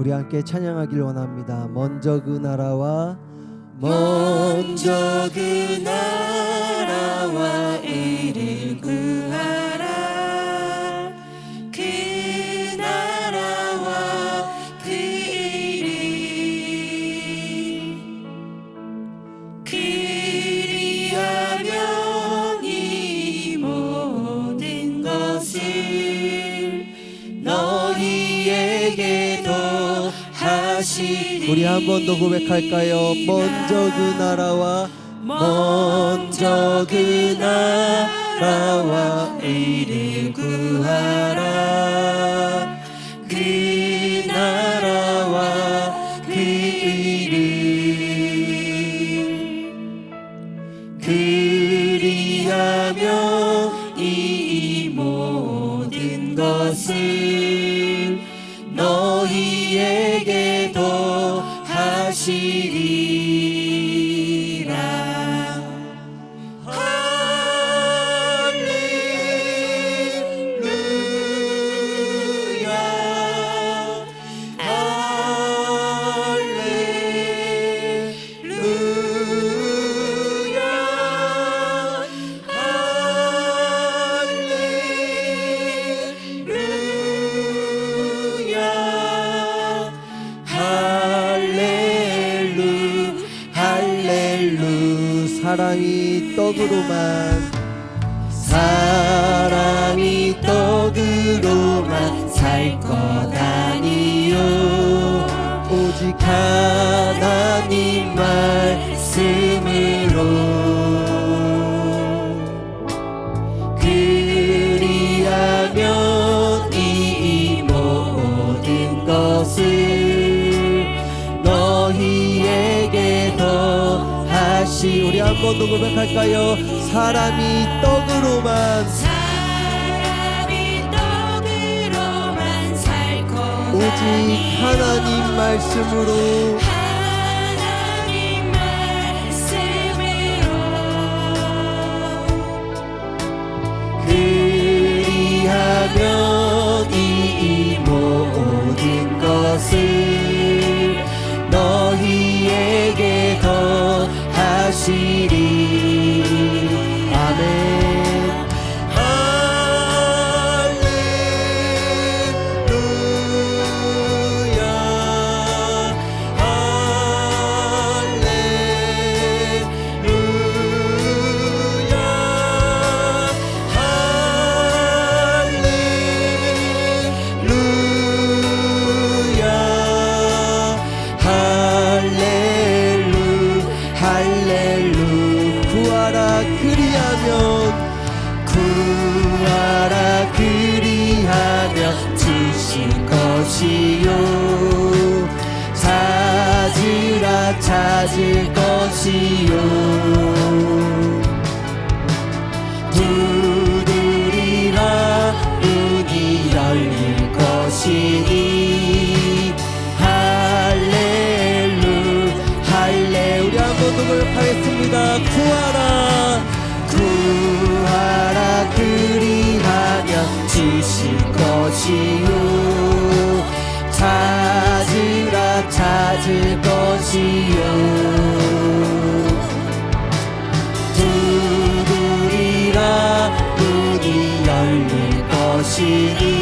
우리 함께 찬양하길 원합니다. 먼저 그 나라와 먼저 그 나라 우리 한 번 더 고백할까요? 먼저 그 나라와 먼저 그 나라와 의를 구하라 하나님 말씀으로 그리하면 이 모든 것을 너희에게 더 하시 우리 한 번 더 고백할까요? 사람이 떡으로만 사람이 떡으로만 살 것 오직 하나님 말씀으로 구하라 그리하면 구하라 그리하며 주실 것이요. 찾으라 찾을 것이요 찾을 것이요. 두드리라 문이 열릴 것이니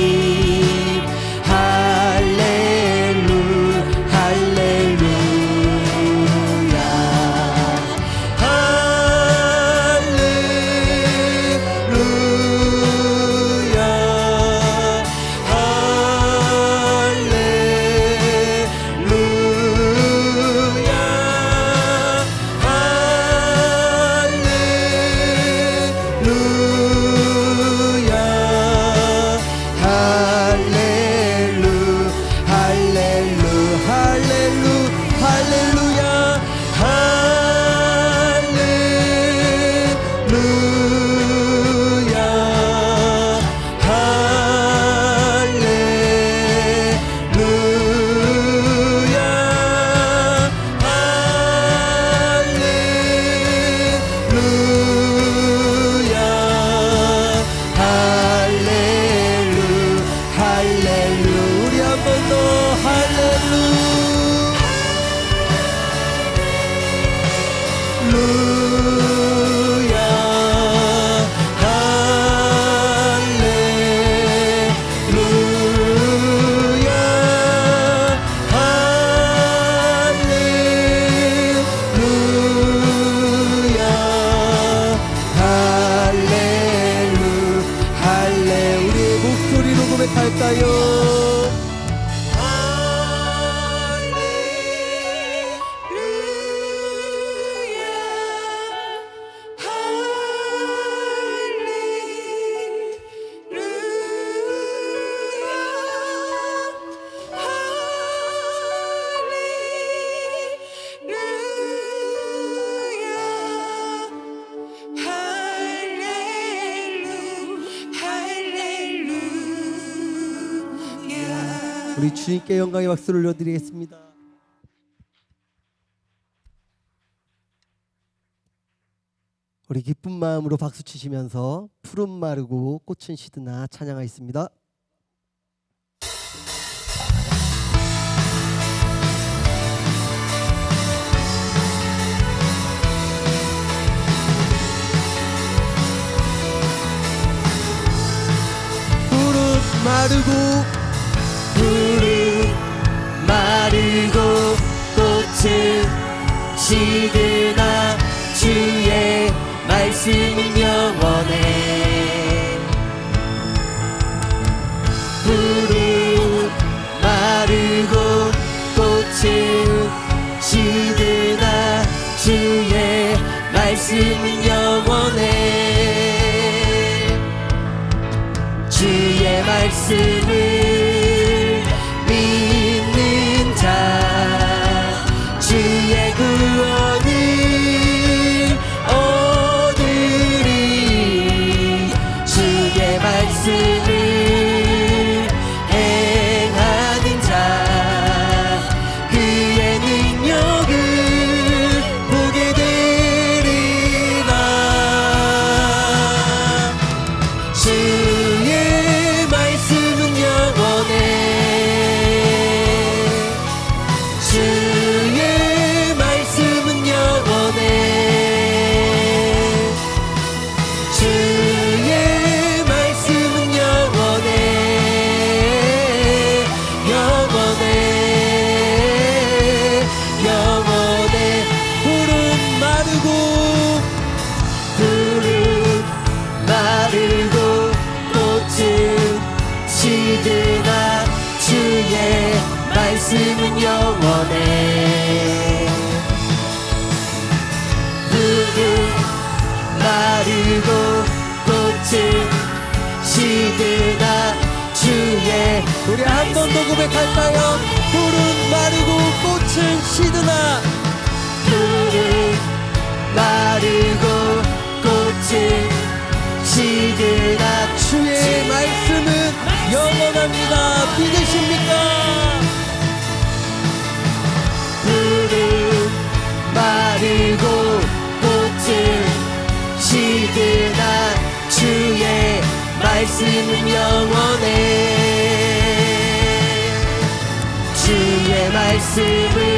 우리 주님께 영광의 박수를 올려드리겠습니다. 우리 기쁜 마음으로 박수 치시면서 푸른 마르고 꽃은 시드나 찬양하겠습니다. 푸른 마르고 마르고 꽃은 시드나 주의 말씀은 영원해 말씀은 영원해 푸른 마르고 꽃은 시드나 주의 우리 한 번 더 고백할까요? 푸른 마르고 꽃은 시드나 푸른 마르고 꽃은 시드나 주의 말씀은 영원합니다. 믿으십니까? 말씀은 영원해. 주의 말씀을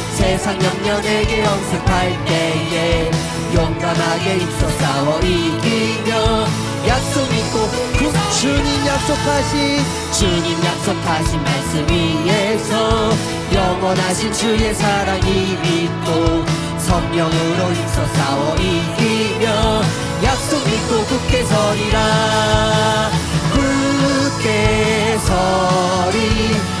세상 영년에게 영생할 때에 용감하게 입서 싸워 이기며 약속 믿고 그 주님 약속하신 주님 약속하신 말씀 위에서 영원하신 주의 사랑이 믿고 성령으로 힘써 싸워 이기며 약속 믿고 굳게 서리라. 굳게 서리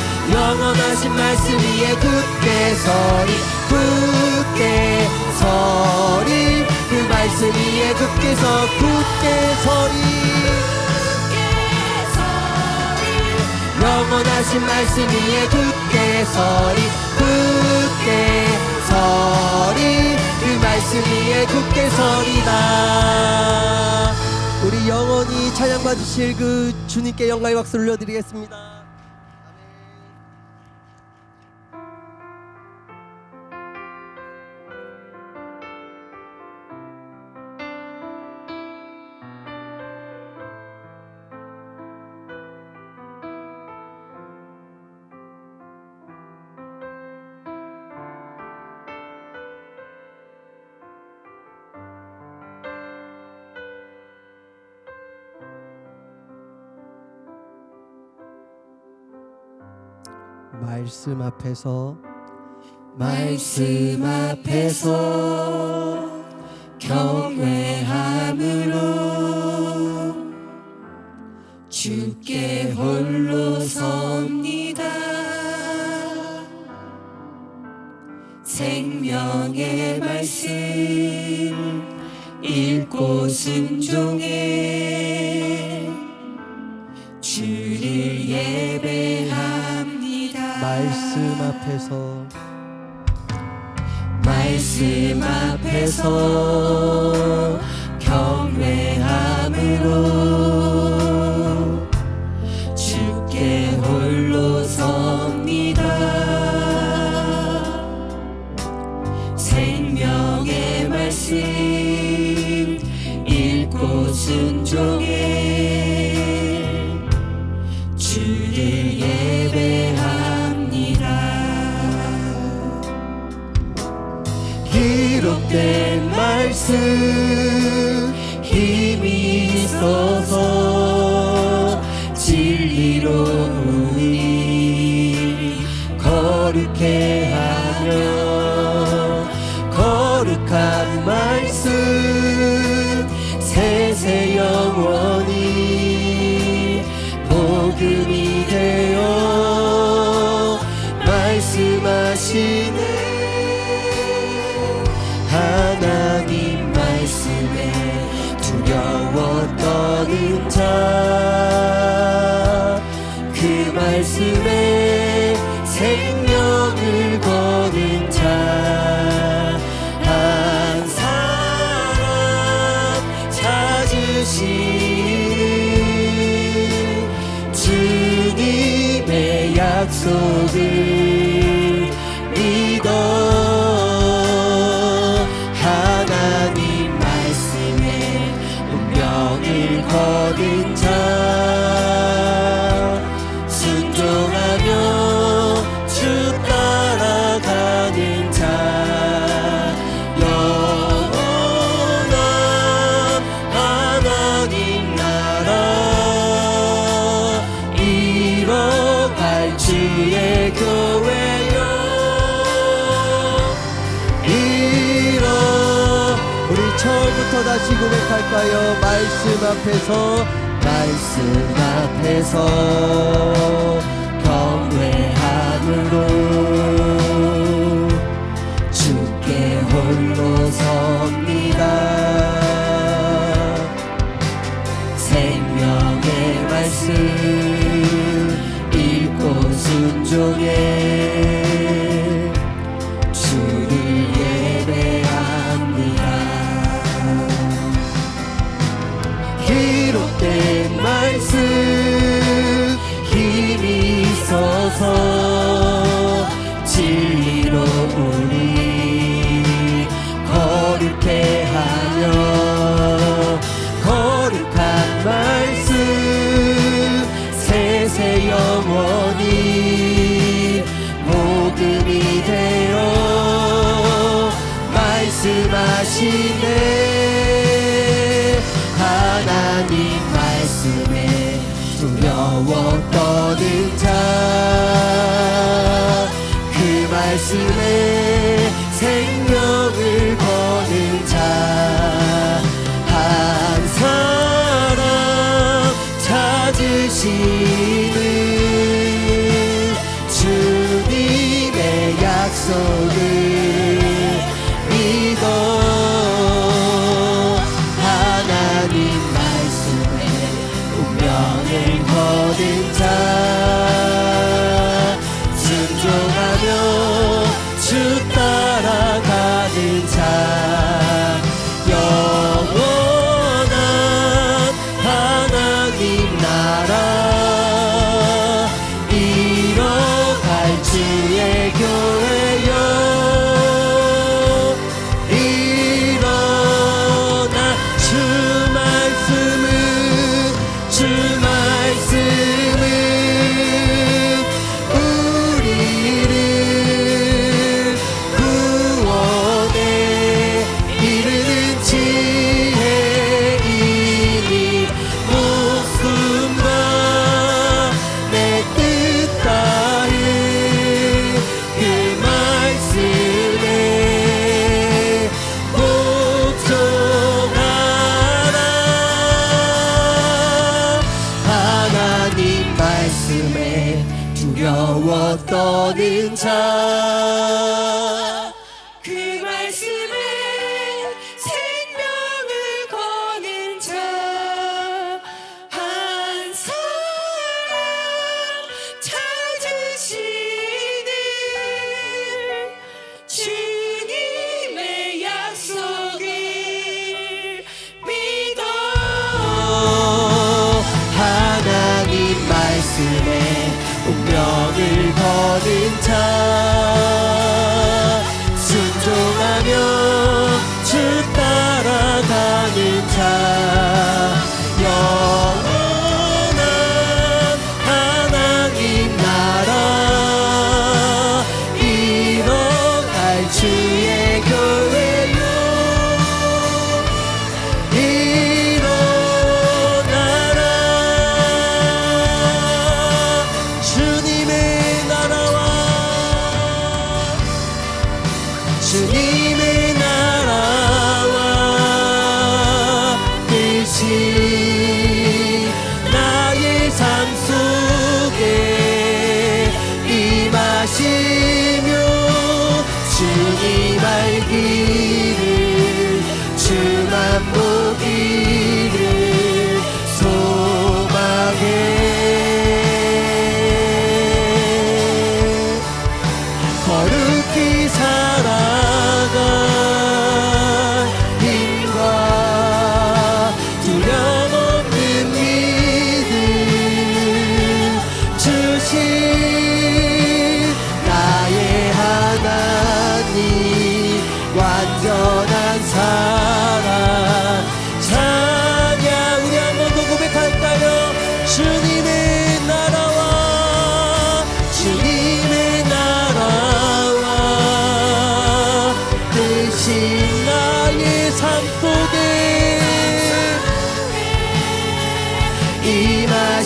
말씀 위에 굳게 서리 굳게 서리. 그 말씀 위에 굳게 서 굳게 서리. 영원하신 말씀 위에 굳게 서리 굳게 서리. 그 말씀 위에 굳게 서리다. 우리 영원히 찬양 받으실 그 주님께 영광의 박수 올려드리겠습니다. 말씀 앞에서 말씀 앞에서 경외함으로 주께 홀로 섭니다. 생명의 말씀 읽고 순종해 말씀 앞에서. 말씀 앞에서 경외함으로 기록된 말씀. 힘이 있어서 진리로 우리 거룩해 하며 거룩한 그 말씀에 생명을 거는 자한 사람 찾으시는 주님의 약속을 하나님 나라 일어날 주의 교회여 일어 우리 처음부터 다시 고백할까요? 말씀 앞에서 말씀 앞에서 경외함으로. 온종일 말씀에 생명을 거는 자 한 사람 찾으시 in time.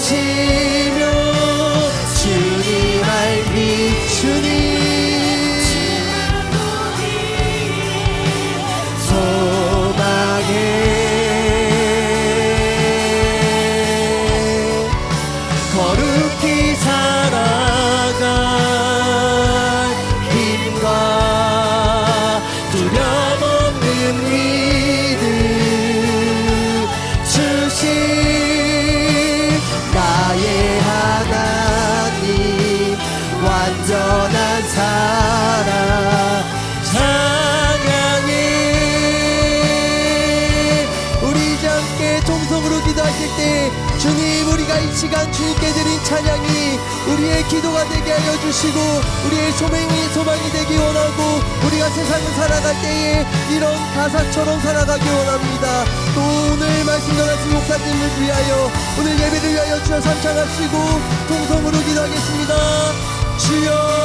心。 시간 주님께 드린 찬양이 우리의 기도가 되게 하여 주시고 우리의 소명이 소망이 되기 원하고 우리가 세상을 살아갈 때에 이런 가사처럼 살아가기 원합니다. 또 오늘 말씀 전하신 목사님을 위하여 오늘 예배를 위하여 주여 삼창하시고 통성으로 기도하겠습니다. 주여